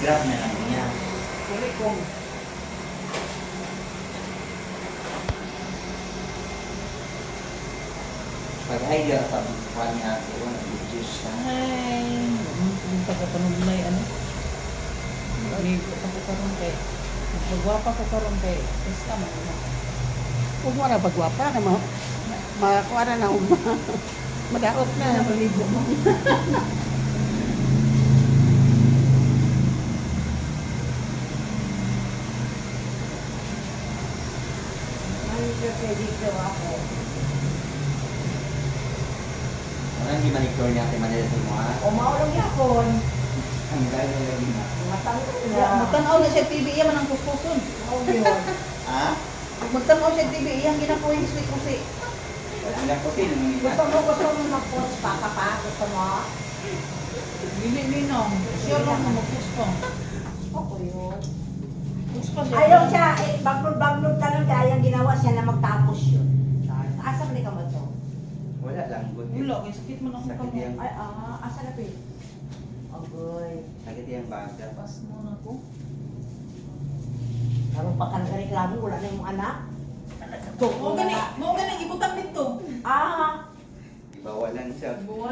Grab na lang niya. Kuri kong. Pag idea sa kuha niya, ito na juice siya. Ay, yung pagkakanuglay, ano? Amigo ako karon kay. Magwapa ko karon kay. Basta man ano. Kung wala pagwapa na mo, makakuha na na uma. Madaot na. maligo mo. Wala hindi manicure niya kay Manila sa mga. Umaulog yakon. Ang dahil na lagi na. Matangkot Ya, na. Magtanaw na siya TV, iya man ang kuskuson. Oh, yun. Ha? Magtanaw siya TV, iyang ginakuha yung sweet kusi. Wala lang kasi naman yun. Gusto mo, gusto mo mag-post pa ka pa? Gusto mo? Dili ninong. Siya lang na magkuskong. Ako yun. Kuskong siya. Ayaw siya, eh, bagnod-bagnod talaga. Yung ginawa siya na magtapos yun. Asa ka ka ba to? Wala lang. Good. Wala, kay sakit man ako Sakit kamo. yan. Ay, ah, asa na pin? Agoy. Sakit yung baga. Pas mo na ko. Karoon pa ka nagreklamo, wala na yung anak. Mo gani, mo gani ibutan dito. Ah, Ibawalan siya. Buwan